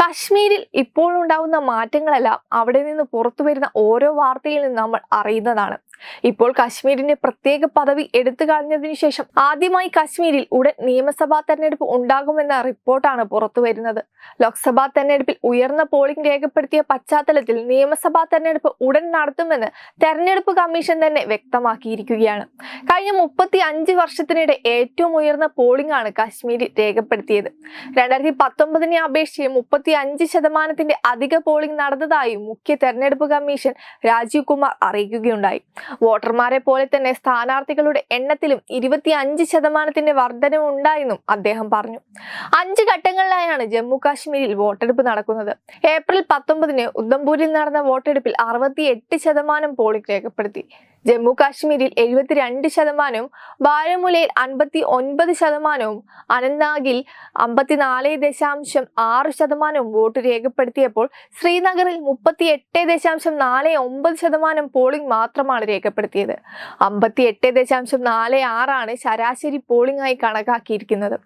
കശ്മീരിൽ ഇപ്പോൾ ഉണ്ടാവുന്ന മാറ്റങ്ങളെല്ലാം അവിടെ നിന്ന് പുറത്തു വരുന്ന ഓരോ വാർത്തയിൽ നിന്ന് നമ്മൾ അറിയുന്നതാണ്. ഇപ്പോൾ കശ്മീരിന്റെ പ്രത്യേക പദവി എടുത്തു കളഞ്ഞതിനു ശേഷം ആദ്യമായി കശ്മീരിൽ ഉടൻ നിയമസഭാ തെരഞ്ഞെടുപ്പ് ഉണ്ടാകുമെന്ന റിപ്പോർട്ടാണ് പുറത്തു വരുന്നത്. ലോക്സഭാ തെരഞ്ഞെടുപ്പിൽ ഉയർന്ന പോളിംഗ് രേഖപ്പെടുത്തിയ പശ്ചാത്തലത്തിൽ നിയമസഭാ തെരഞ്ഞെടുപ്പ് ഉടൻ നടത്തുമെന്ന് തെരഞ്ഞെടുപ്പ് കമ്മീഷൻ തന്നെ വ്യക്തമാക്കിയിരിക്കുകയാണ്. കഴിഞ്ഞ മുപ്പത്തി അഞ്ച് വർഷത്തിനിടെ ഏറ്റവും ഉയർന്ന പോളിംഗ് ആണ് കശ്മീരിൽ രേഖപ്പെടുത്തിയത്. രണ്ടായിരത്തി പത്തൊമ്പതിനെ അപേക്ഷിച്ച് മുപ്പത്തി അഞ്ച് ശതമാനത്തിന്റെ അധിക പോളിംഗ് നടന്നതായും മുഖ്യ തെരഞ്ഞെടുപ്പ് കമ്മീഷൻ രാജീവ് കുമാർ അറിയിക്കുകയുണ്ടായി. വോട്ടർമാരെ പോലെ തന്നെ സ്ഥാനാർത്ഥികളുടെ എണ്ണത്തിലും ഇരുപത്തി അഞ്ച് ശതമാനത്തിന്റെ വർധനവ് ഉണ്ടായെന്നും അദ്ദേഹം പറഞ്ഞു. അഞ്ച് ഘട്ടങ്ങളിലായാണ് ജമ്മു കാശ്മീരിൽ വോട്ടെടുപ്പ് നടക്കുന്നത്. ഏപ്രിൽ പത്തൊമ്പതിന് ഉദ്ധംപൂരിൽ നടന്ന വോട്ടെടുപ്പിൽ അറുപത്തി ശതമാനം പോളിംഗ് രേഖപ്പെടുത്തി. ജമ്മു കാശ്മീരിൽ എഴുപത്തിരണ്ട് ശതമാനവും ബാരമുലയിൽ അൻപത്തി ഒൻപത് ശതമാനവും അനന്ത്നാഗിൽ അമ്പത്തിനാല് ദശാംശം ആറ് ശതമാനവും വോട്ട് രേഖപ്പെടുത്തിയപ്പോൾ ശ്രീനഗറിൽ മുപ്പത്തി എട്ട് ദശാംശം നാല് ഒമ്പത് ശതമാനം പോളിംഗ് മാത്രമാണ് രേഖപ്പെടുത്തിയത്. അമ്പത്തി എട്ട് ദശാംശം നാല് ആറാണ് ശരാശരി പോളിംഗ് ആയി കണക്കാക്കിയിരിക്കുന്നത്.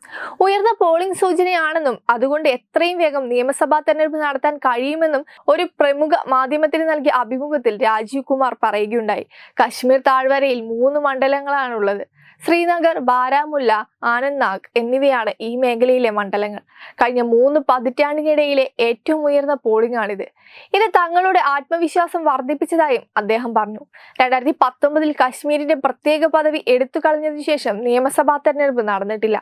ഉയർന്ന പോളിംഗ് സൂചനയാണെന്നും അതുകൊണ്ട് എത്രയും വേഗം നിയമസഭാ തെരഞ്ഞെടുപ്പ് നടത്താൻ കഴിയുമെന്നും ഒരു പ്രമുഖ മാധ്യമത്തിന് നൽകിയ അഭിമുഖത്തിൽ രാജീവ് കുമാർ പറയുകയുണ്ടായി. കശ്മീർ താഴ്വരയിൽ മൂന്ന് മണ്ഡലങ്ങളാണുള്ളത്. ശ്രീനഗർ ബാരാമുല്ല ആനന്ദ്നാഗ് എന്നിവയാണ് ഈ മേഖലയിലെ മണ്ഡലങ്ങൾ. കഴിഞ്ഞ മൂന്ന് പതിറ്റാണ്ടിനിടയിലെ ഏറ്റവും ഉയർന്ന പോളിംഗ് ആണിത്. ഇത് തങ്ങളുടെ ആത്മവിശ്വാസം വർദ്ധിപ്പിച്ചതായും അദ്ദേഹം പറഞ്ഞു. രണ്ടായിരത്തി പത്തൊമ്പതിൽ കശ്മീരിന്റെ പ്രത്യേക പദവി എടുത്തു കളഞ്ഞതിനു ശേഷം നിയമസഭാ തെരഞ്ഞെടുപ്പ് നടന്നിട്ടില്ല.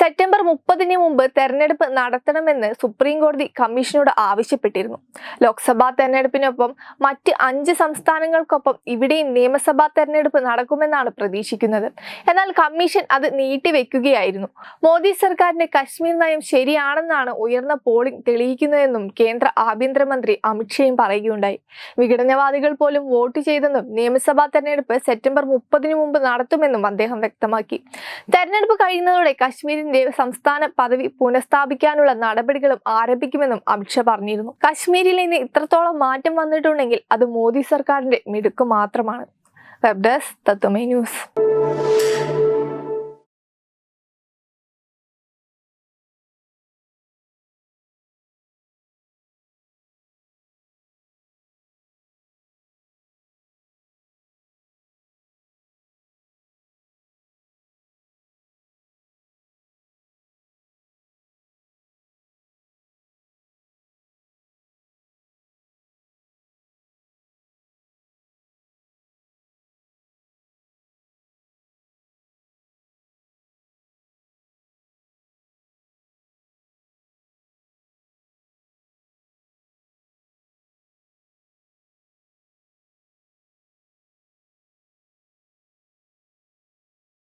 സെപ്റ്റംബർ മുപ്പതിന് മുമ്പ് തെരഞ്ഞെടുപ്പ് നടത്തണമെന്ന് സുപ്രീം കോടതി കമ്മീഷനോട് ആവശ്യപ്പെട്ടിരുന്നു. ലോക്സഭാ തെരഞ്ഞെടുപ്പിനൊപ്പം മറ്റ് അഞ്ച് സംസ്ഥാനങ്ങൾക്കൊപ്പം ഇവിടെയും നിയമസഭാ തെരഞ്ഞെടുപ്പ് നടക്കുമെന്നാണ് പ്രതീക്ഷിക്കുന്നത്. എന്നാൽ കമ്മീഷൻ അത് നീട്ടിവെക്കുകയായിരുന്നു മോദി സർക്കാരിന്റെ കശ്മീർ നയം ശരിയാണെന്നാണ് ഉയർന്ന പോളിംഗ് തെളിയിക്കുന്നതെന്നും കേന്ദ്ര ആഭ്യന്തരമന്ത്രി അമിത്ഷയും പറയുകയുണ്ടായി. വിഘടനവാദികൾ പോലും വോട്ട് ചെയ്തെന്നും നിയമസഭാ തെരഞ്ഞെടുപ്പ് സെപ്റ്റംബർ മുപ്പതിനു മുമ്പ് നടത്തുമെന്നും അദ്ദേഹം വ്യക്തമാക്കി. തെരഞ്ഞെടുപ്പ് കഴിയുന്നതോടെ കശ്മീരിന്റെ സംസ്ഥാന പദവി പുനഃസ്ഥാപിക്കാനുള്ള നടപടികളും ആരംഭിക്കുമെന്നും അമിത്ഷാ പറഞ്ഞിരുന്നു. കശ്മീരിൽ നിന്ന് ഇത്രത്തോളം മാറ്റം വന്നിട്ടുണ്ടെങ്കിൽ അത് മോദി സർക്കാരിന്റെ മിടുക്ക് മാത്രമാണ്. വെബ് ഡെസ്ക് തത്വമേ ന്യൂസ്.